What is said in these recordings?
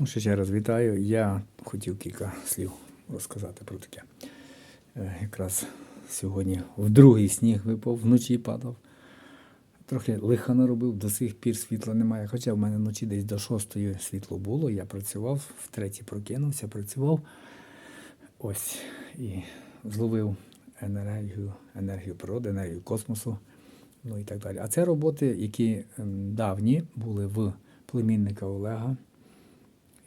Ну, ще раз вітаю. Я хотів кілька слів розказати про таке. Е, Якраз сьогодні в другий сніг випав, вночі падав. Трохи лиха наробив, до сих пір світла немає. Хоча в мене вночі десь до шостої світло було. Я працював, втретє прокинувся, працював. Ось і зловив енергію, енергію природи, енергію космосу, ну і так далі. А це роботи, які давні були в племінника Олега.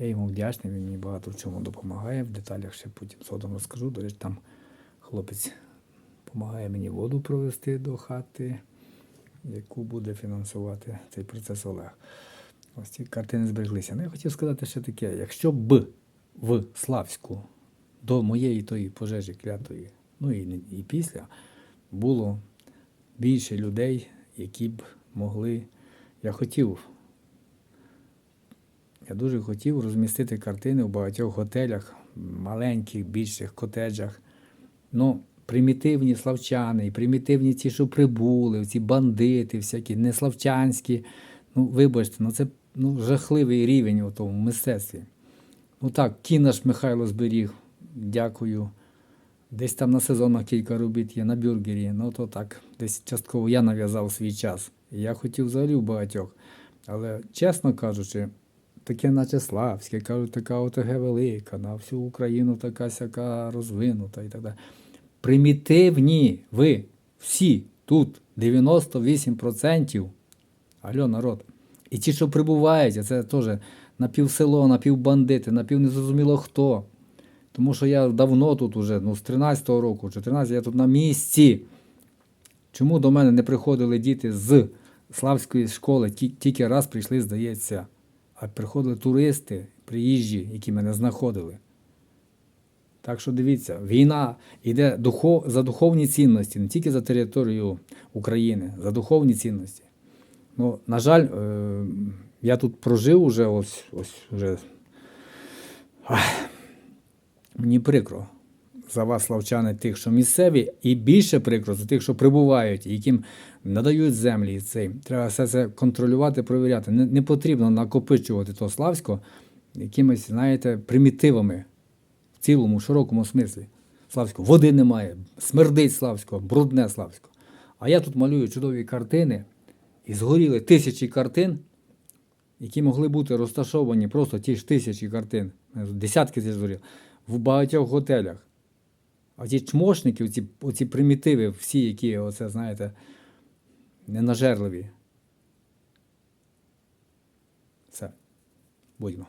Я йому вдячний, він мені багато в чому допомагає. В деталях ще потім згодом розкажу. До речі, там хлопець допомагає мені воду провести до хати, яку буде фінансувати цей процес Олег. Ось ці картини збереглися. Ну, я хотів сказати ще таке: якщо б в Славську до моєї тої пожежі клятої, ну і, і після, було більше людей, які б могли. Я хотів я дуже хотів розмістити картини в багатьох готелях, маленьких, більших котеджах. Ну, примітивні славчани, примітивні ті, що прибули, ці бандити, всякі неславчанські. Ну, вибачте, ну це ну, жахливий рівень у тому мистецтві. Ну так, кінаш Михайло зберіг, дякую. Десь там на сезонах кілька робіт є, на бюргері. Ну то так, десь частково я нав'язав свій час. Я хотів взагалі в багатьох. Але, чесно кажучи, таке наче Славське, кажуть, така ОТГ велика, на всю Україну така сяка розвинута і так далі. Примітивні ви всі тут 98%. Алло, народ. І ті, що прибувають, це теж напівсело, напівбандити, напівнезрозуміло хто. Тому що я давно тут уже, ну, з 13-го року, 14 я тут на місці. Чому до мене не приходили діти з Славської школи, тільки раз прийшли, здається, а приходили туристи, приїжджі, які мене знаходили. Так що дивіться, війна йде духов, за духовні цінності, не тільки за територію України, за духовні цінності. Ну, на жаль, е, я тут прожив уже ось, ось уже. Ах, мені прикро за вас, славчани, тих, що місцеві, і більше прикро за тих, що прибувають, яким надають землі. Цей. Треба все це контролювати, провіряти. Не, не потрібно накопичувати то славсько якимись, знаєте, примітивами в цілому, широкому смислі. Славського. Води немає, смердить Славського, брудне Славсько. А я тут малюю чудові картини, і згоріли тисячі картин, які могли бути розташовані просто ті ж тисячі картин, десятки тисяч згоріло, в багатьох готелях. Ті чмошники, оці, оці примітиви, всі, які, оце, знаєте, ненажерливі. Все. Будьмо.